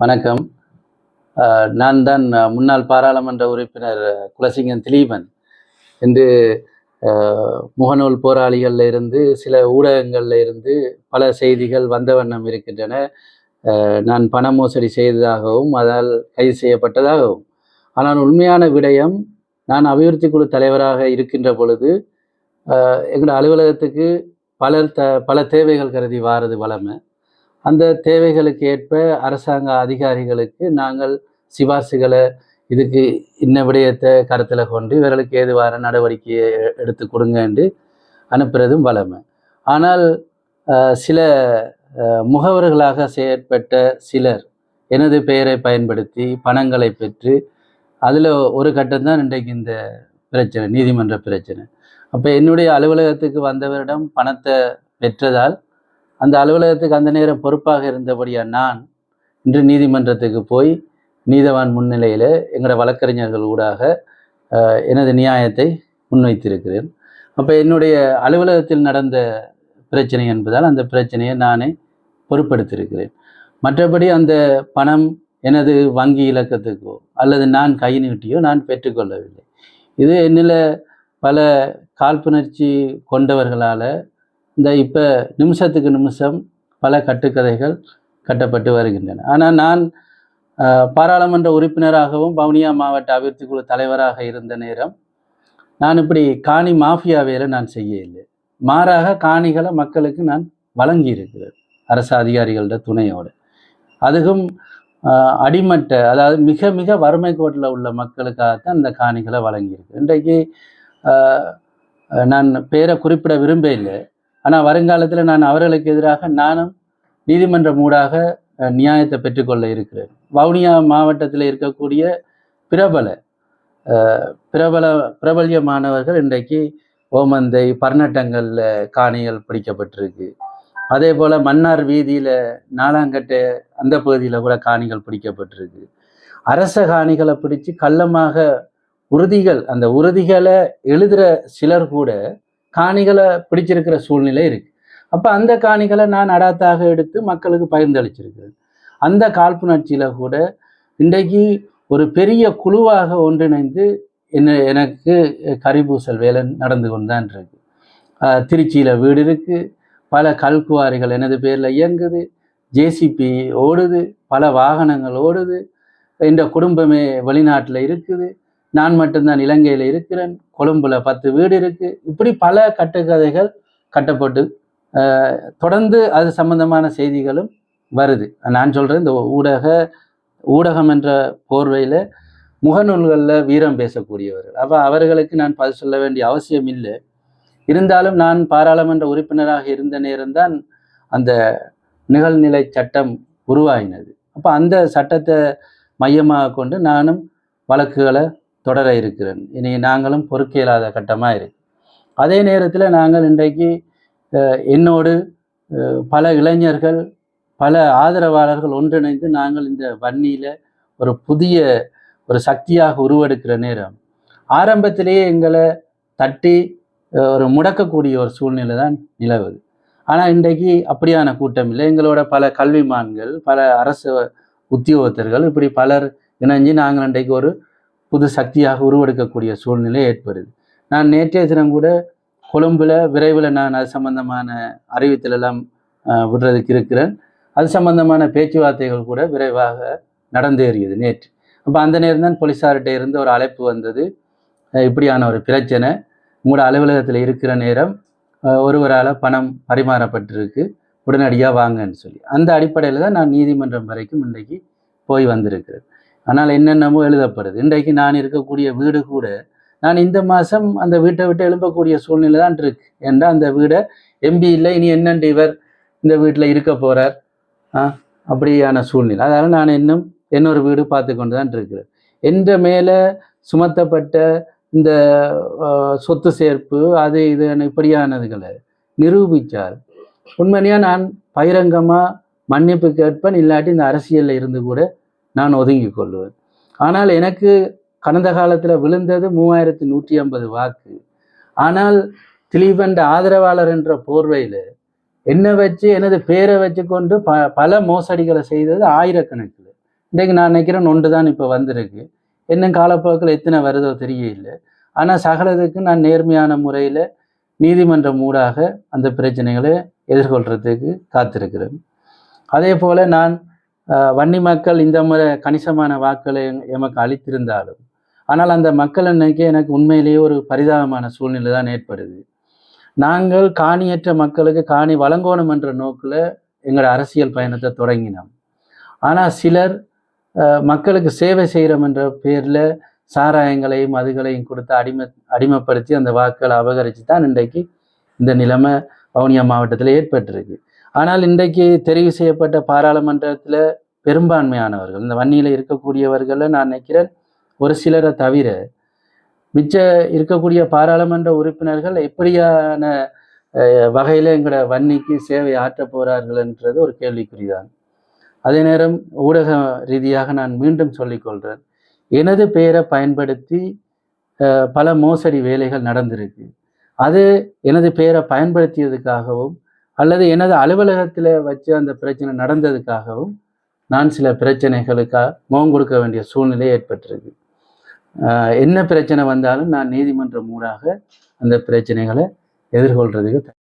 வணக்கம். நான் தான் முன்னாள் பாராளுமன்ற உறுப்பினர் குலசிங்கன் திலீபன். என்று முகநூல் போராளிகளில் இருந்து சில ஊடகங்களில் இருந்து பல செய்திகள் வந்த வண்ணம் இருக்கின்றன. நான் பண மோசடி செய்ததாகவும் அதால் கைது செய்யப்பட்டதாகவும். ஆனால் உண்மையான விடயம் நான் அபிவிருத்தி குழு தலைவராக இருக்கின்ற பொழுது எங்களோட அலுவலகத்துக்கு பலர் த பல தேவைகள் கருதி வாரது வளமை அந்த தேவைகளுக்கு ஏற்ப அரசாங்க அதிகாரிகளுக்கு நாங்கள் சிபார்சுகளை இதுக்கு இன்ன விடயத்தை கருத்தில் கொண்டு இவர்களுக்கு ஏதுவான நடவடிக்கையை எடுத்து கொடுங்க என்று அனுப்புறதும் வளமை ஆனால் சில முகவர்களாக செயற்பட்ட சிலர் எனது பெயரை பயன்படுத்தி பணங்களை பெற்று அதில் ஒரு கட்டம்தான் இன்றைக்கு இந்த பிரச்சனை நீதிமன்ற பிரச்சனை. அப்போ என்னுடைய அலுவலகத்துக்கு வந்தவரிடம் பணத்தை பெற்றதால் அந்த அலுவலகத்துக்கு அந்த நேரம் பொறுப்பாக இருந்தபடியா நான் இன்று நீதிமன்றத்துக்கு போய் நீதவான் முன்னிலையில் எங்களோட வழக்கறிஞர்கள் ஊடாக எனது நியாயத்தை முன்வைத்திருக்கிறேன். அப்போ என்னுடைய அலுவலகத்தில் நடந்த பிரச்சனை என்பதால் அந்த பிரச்சனையை நானே பொறுப்படுத்தியிருக்கிறேன் மற்றபடி அந்த பணம் எனது வங்கி இலக்கத்துக்கோ அல்லது நான் கை நீட்டியோ நான் பெற்றுக்கொள்ளவில்லை. இது என்னில் பல காழ்ப்புணர்ச்சி கொண்டவர்களால் இந்த இப்போ நிமிஷத்துக்கு நிமிஷம் பல கட்டுக்கதைகள் கட்டப்பட்டு வருகின்றன. ஆனால் நான் பாராளுமன்ற உறுப்பினராகவும் வவுனியா மாவட்ட அபிவிருத்தி குழு தலைவராக இருந்த நேரம் நான் இப்படி காணி மாஃபியா வேலை நான் செய்யவில்லை. மாறாக காணிகளை மக்களுக்கு நான் வழங்கி இருக்கிறேன் அரசு அதிகாரிகளோட துணையோடு. அதுவும் அடிமட்ட அதாவது மிக மிக வறுமை கோட்டில் உள்ள மக்களுக்காகத்தான் இந்த காணிகளை வழங்கியிருக்கு இன்றைக்கு நான் பேரை குறிப்பிட விரும்ப இல்லை ஆனால் வருங்காலத்தில் நான் அவர்களுக்கு எதிராக நானும் நீதிமன்றம் ஊடாக நியாயத்தை பெற்றுக்கொள்ள இருக்கிறேன். வவுனியா மாவட்டத்தில் இருக்கக்கூடிய பிரபல பிரபல பிரபல்ய மாணவர்கள் இன்றைக்கு ஓமந்தை பர்ணட்டங்களில் காணிகள் பிடிக்கப்பட்டிருக்கு. அதே போல் மன்னார் வீதியில் நாலாங்கட்டை அந்த பகுதியில் கூட காணிகள் பிடிக்கப்பட்டிருக்கு. அரச காணிகளை பிடிச்சு கள்ளமாக உறுதிகள் அந்த உறுதிகளை எழுதுகிற சிலர் கூட காணிகளை பிடிச்சிருக்கிற சூழ்நிலை இருக்கு. அப்போ அந்த காணிகளை நான் அடாத்தாக எடுத்து மக்களுக்கு பகிர்ந்தளிச்சிருக்கிறேன். அந்த காழ்ப்புணர்ச்சியில் கூட இன்றைக்கு ஒரு பெரிய குழுவாக ஒன்றிணைந்து என்ன எனக்கு கரிபூசல் வேலை நடந்து கொண்டுதான் இருக்கு. திருச்சியில் வீடு இருக்கு. பல கல்குவாரிகள் எனது பேரில் இயங்குது. ஜேசிபி ஓடுது. பல வாகனங்கள் ஓடுது. இந்த குடும்பமே வெளிநாட்டில் இருக்குது. நான் மட்டும்தான் இலங்கையில் இருக்கிறேன். கொழும்புல பத்து வீடு இருக்கு. இப்படி பல கட்டுக்கதைகள் கட்டப்பட்டு தொடர்ந்து அது சம்பந்தமான செய்திகளும் வருது. நான் சொல்றேன் இந்த ஊடக ஊடகம் என்ற போர்வையில் முகநூல்களில் வீரம் பேசக்கூடியவர்கள். அப்போ அவர்களுக்கு நான் பதில் சொல்ல வேண்டிய அவசியம் இல்லை. இருந்தாலும் நான் பாராளுமன்ற உறுப்பினராக இருந்த நேரம்தான் அந்த நிகழ்நிலை சட்டம் உருவாகினது. அப்போ அந்த சட்டத்தை மையமாக கொண்டு நானும் வழக்குகளை தொடர இருக்கிறேன். இனி நாங்களும் பொறுக்க இயலாத கட்டமாக இருக்கு. அதே நேரத்தில் நாங்கள் இன்றைக்கு அஹ், என்னோடு பல இளைஞர்கள் பல ஆதரவாளர்கள் ஒன்றிணைந்து நாங்கள் இந்த வன்னியில் ஒரு புதிய ஒரு சக்தியாக உருவெடுக்கிற நேரம். ஆரம்பத்திலேயே எங்களை தட்டி ஒரு முடக்கக்கூடிய ஒரு சூழ்நிலை தான் நிலவுது. ஆனால் இன்றைக்கு அப்படியான கூட்டம் இல்லை. எங்களோட பல கல்விமான்கள் பல அரசு உத்தியோகத்தர்கள் இப்படி பலர் இணைஞ்சு நாங்கள் இன்றைக்கு ஒரு புது சக்தியாக உருவெடுக்கக்கூடிய சூழ்நிலை ஏற்படுது. நான் நேற்றைய தினம் கூட கொழும்புல விரைவில் நான் அது சம்பந்தமான அறிவித்தல் எல்லாம் விடுறதுக்கு இருக்கிறேன். அது சம்பந்தமான பேச்சுவார்த்தைகள் கூட விரைவாக நடந்தேறியது நேற்று. அப்போ அந்த நேரம் தான் போலீஸார்கிட்ட இருந்து ஒரு அழைப்பு வந்தது. இப்படியான ஒரு பிரச்சனை. உங்களோட அலுவலகத்தில் இருக்கிற நேரம் ஒருவரால் பணம் பரிமாறப்பட்டிருக்கு. உடனடியாக வாங்கன்னு சொல்லி. அந்த அடிப்படையில் தான் நான் நீதிமன்றம் வரைக்கும் இன்றைக்கு போய் வந்திருக்கிறேன். ஆனால் என்னென்னமோ எழுதப்படுது. இன்றைக்கு நான் இருக்கக்கூடிய வீடு கூட நான் இந்த மாதம் அந்த வீட்டை விட்டு எழும்பக்கூடிய சூழ்நிலை தான் இருக்கு. என்றால் அந்த வீடை எம்பி இல்லை இனி என்னண்டு இவர் இந்த வீட்டில் இருக்க போகிறார் அப்படியான சூழ்நிலை. அதனால் நான் இன்னும் இன்னொரு வீடு பார்த்து கொண்டு தான் இருக்கிறேன். என்ற மேலே சுமத்தப்பட்ட இந்த சொத்து சேர்ப்பு அது இது இப்படியானதுகளை நிரூபித்தார் உண்மையாக நான் பகிரங்கமாக மன்னிப்பு கேட்பேன். இல்லாட்டி இந்த அரசியலில் இருந்து கூட நான் ஒதுங்கி கொள்வேன் ஆனால் எனக்கு கடந்த காலத்தில் விழுந்தது மூவாயிரத்தி நூற்றி ஐம்பது வாக்கு. ஆனால் திலீபன் ஆதரவாளர் என்ற போர்வையில் என்னை வச்சு எனது பேரை வச்சு கொண்டு ப பல மோசடிகளை செய்தது ஆயிரக்கணக்கில். இன்றைக்கு நான் நினைக்கிறேன் ஒன்று தான் இப்போ வந்திருக்கு. என்ன காலப்போக்கில் எத்தனை வருதோ தெரியல ஆனால் சகலத்துக்கு நான் நேர்மையான முறையில் நீதிமன்றம் ஊடாக அந்த பிரச்சனைகளை எதிர்கொள்கிறதுக்கு காத்திருக்கிறேன். அதே போல் நான் வன்னி மக்கள் இந்த முறை கணிசமான வாக்களை எம்- எமக்கு அளித்திருந்தாலும் ஆனால் அந்த மக்கள் அன்னைக்கு எனக்கு உண்மையிலேயே ஒரு பரிதாபமான சூழ்நிலை தான் ஏற்படுது. நாங்கள் காணியற்ற மக்களுக்கு காணி வழங்கணும் என்ற நோக்கில் எங்களோட அரசியல் பயணத்தை தொடங்கினோம். ஆனால் சிலர் மக்களுக்கு சேவை செய்கிறோம் என்ற பேரில் சாராயங்களையும் மதுகளையும் கொடுத்து அடிமை அடிமைப்படுத்தி அந்த வாக்களை அபகரித்து தான் இன்றைக்கு இந்த நிலைமை வவுனியா மாவட்டத்தில் ஏற்பட்டிருக்கு. ஆனால் இன்றைக்கு தெரிவு செய்யப்பட்ட பாராளுமன்றத்தில் பெரும்பான்மையானவர்கள் இந்த வன்னியில் இருக்கக்கூடியவர்களை நான் நினைக்கிறேன் ஒரு சிலரை தவிர மிச்ச இருக்கக்கூடிய பாராளுமன்ற உறுப்பினர்கள் எப்படியான வகையில் எங்களோட வன்னிக்கு சேவை ஆற்றப் போகிறார்கள்ன்றது ஒரு கேள்விக்குறிதான். அதே நேரம் ஊடக ரீதியாக நான் மீண்டும் சொல்லிக்கொள்கிறேன் எனது பெயரை பயன்படுத்தி பல மோசடி வேலைகள் நடந்திருக்கு. அது எனது பெயரை பயன்படுத்தியதுக்காகவும் அல்லது எனது அலுவலகத்தில் வச்சு அந்த பிரச்சனை நடந்ததுக்காகவும் நான் சில பிரச்சனைகளுக்காக முகம் கொடுக்க வேண்டிய சூழ்நிலை ஏற்பட்டிருக்கு. என்ன பிரச்சனை வந்தாலும் நான் நீதிமன்றம் மூடாக அந்த பிரச்சனைகளை எதிர்கொள்றதுக்கு